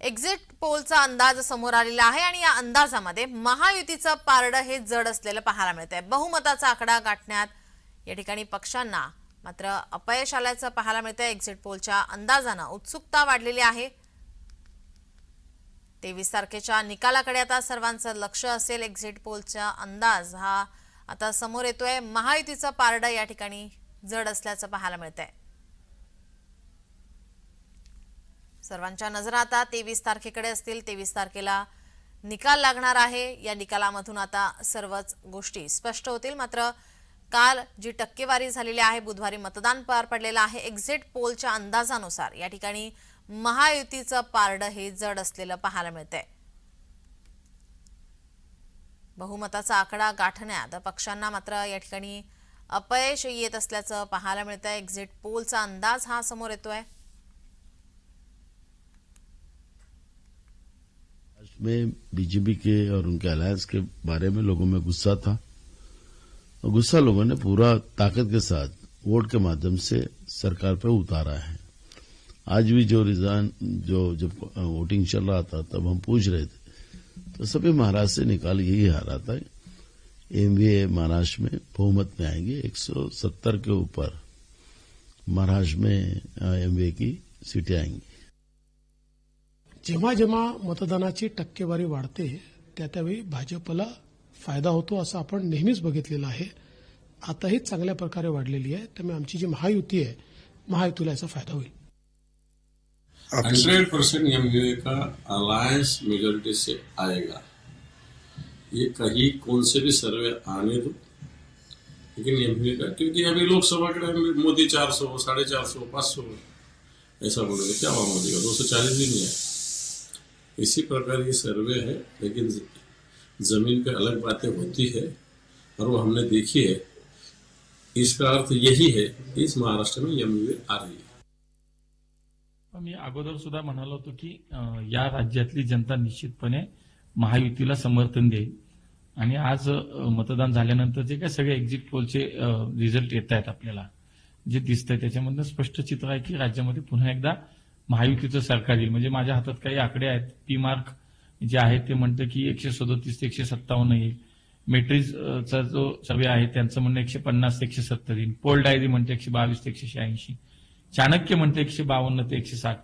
Exit पोलचा अंदाज समोर आलेला आहे आणि या अंदाजामध्ये महायुतीचं पारडं हे जड असलेलं पाहायला मिळत आहे बहुमताचा आकडा गाठण्यात या ठिकाणी पक्षांना मात्र अपयश आल्याचं पाहायला मिळतं एक्झिट पोलच्या अंदाजानं उत्सुकता वाढलेली आहे. तेवीस तारखेच्या निकालाकडे आता सर्वांचं लक्ष असेल. एक्झिट पोलचा अंदाज हा आता समोर येतोय. महायुतीचं पारडं या ठिकाणी जड असल्याचं पाहायला मिळतंय. सर्वांच्या नजरा आता तेवीस तारखेकडे असतील. तेवीस तारखेला निकाल लागणार आहे. या निकालामधून आता सर्वच गोष्टी स्पष्ट होतील. मात्र काल जी टक्केवारी झालेली आहे बुधवारी मतदान पार पडलेलं आहे. एक्झिट पोलच्या अंदाजानुसार या ठिकाणी महायुतीचं पारडं हे जड असलेलं पाहायला मिळतंय. बहुमताचा आकडा गाठण्यात पक्षांना मात्र या ठिकाणी अपयश येत असल्याचं पाहायला मिळतंय. एक्झिट पोलचा अंदाज हा समोर येतोय. में बीजेपी के और उनके अलायंस के बारे में लोगों में गुस्सा था। और गुस्सा लोगों ने पूरा ताकत के साथ वोट के माध्यम से सरकार पर उतारा है। आज भी जो रिजाइन जो, जब वोटिंग चल रहा था, तब हम पूछ रहे थे। तो सभी महाराष्ट्र से निकाल यही आ रहा था एमवीए महाराष्ट्र में बहुमत में आएँगे। 170 के ऊपर महाराष्ट्र में एमवीए की सीटें आएँगी। जेव्हा जेव्हा मतदानाची टक्केवारी वाढते त्या त्यावेळी भाजपला फायदा होतो असं आपण नेहमीच बघितलेलं आहे. आताही चांगल्या प्रकारे वाढलेली आहे. त्यामुळे आमची जी महायुती आहे महायुतीला याचा फायदा होईल. हंड्रेड परसेंट एमयूए का अलायंस मेजोरिटी से आएगा. ये कहीं कौन से भी सर्वे आने दो लेकिन एमयूए का क्योंकि अभी लोकसभा के टाइम मोदी चार सौ साढ़े चार सौ पाँच सौ ऐसा बोलेंगे क्या हुआ मोदी का दो सौ चालीस भी नहीं है इसी प्रकार ये सर्वे है लेकिन जमीन पे अलग बातें होती है और वो हमने देखी है। इसका अर्थ यही है इस महाराष्ट्र में एमयूए आ रही है। मी अगोदर सुद्धा म्हणालो होतो की या राज्यातली जनता निश्चितपणे महायुतीला समर्थन देईल. आणि आज मतदान झाल्यानंतर जे काय सगळे एक्झिट पोलचे रिझल्ट येत आहेत आपल्याला जे दिसतंय त्याच्यामधनं स्पष्ट चित्र आहे की राज्यामध्ये पुन्हा एकदा महायुतीचं सरकार येईल. म्हणजे माझ्या हातात काही आकडे आहेत. पी मार्क जे आहे ते म्हणतं की एकशे सदोतीस ते एकशे सत्तावन्न येईल. मेट्रिज चा जो सर्वे आहे त्यांचं म्हणणं एकशे पन्नास ते एकशे सत्तर येईल. पोल डायरी म्हणते एकशे बावीस ते एकशे शहाऐंशी. चाणक्य म्हणते एकशे बावन्न ते एकशे साठ.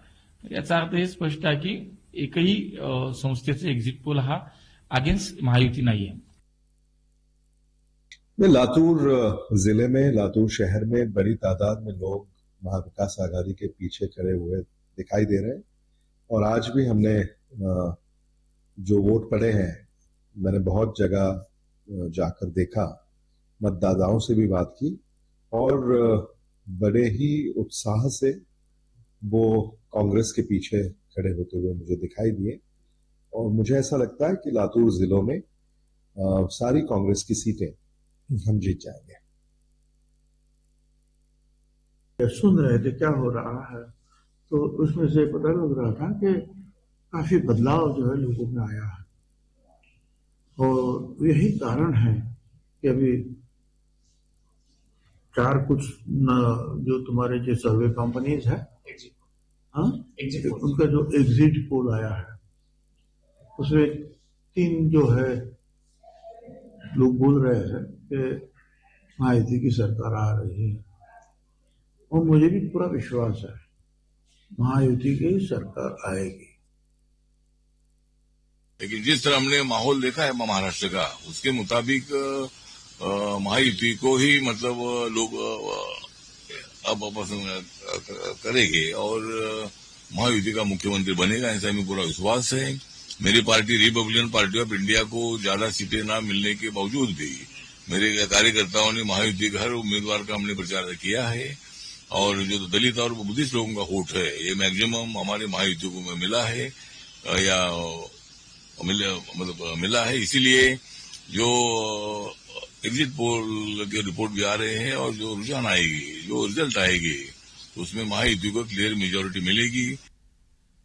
तर याचा अर्थ हे स्पष्ट आहे की एकही संस्थेचा एक्झिट पोल हा अगेन्स्ट महायुती नाहीये. में लातूर जिले में लातूर शहर में बड़ी तादाद में लोग महाविकास आघाड़ी के पीछे खड़े हुए दिखाई दे रहे हैं। और आज भी हमने जो वोट पड़े हैं, मैंने बहुत जगह जाकर देखा। मतदाताओं से भी बात की और बड़े ही उत्साह से वो कांग्रेस के पीछे खड़े होते हुए मुझे दिखाई दिए। और मुझे ऐसा लगता है कि लातूर जिलों में सारी कांग्रेस की सीटें हम जीत जाएँगे। सुन रहे थे, क्या हो रहा है? तो उसमें से पता लग रहा था कि काफ़ी बदलाव जो है लोगों में आया है। और यही कारण है कि अभी चार कुछ न, जो तुम्हारे जो सर्वे कंपनीज़ है हाँ? उनका जो एग्जिट पोल आया है उसमें तीन जो है लोग बोल रहे हैं कि महायुति की सरकार आ रही है। और मुझे भी पूरा विश्वास है महायुति की सरकार आएगी। लेकिन जिस तरह हमने माहौल देखा है महाराष्ट्र का, उसके मुताबिक महायुति को ही मतलब लोग अब पसंद करेंगे और महायुति का मुख्यमंत्री बनेगा, ऐसा हमें पूरा विश्वास है। मेरी party, Republican Party of India को ज़्यादा सीटें ना मिलने के बावजूद भी मेरे कार्यकर्ताओं ने महायुति का हर उम्मीदवार का हमने प्रचार किया है। और जो तो दलित और बुद्धिस्ट लोगों का वोट है। ये मैक्सिमम हमारे महायुद्धों में मिला है या मिल, मतलब मिला है। इसीलिए जो एग्जिट पोल के रिपोर्ट भी आ रहे हैं और जो रुझान आएगी जो रिज़ल्ट आएगी उसमें महायुद्धों को क्लियर मेजोरिटी मिलेगी।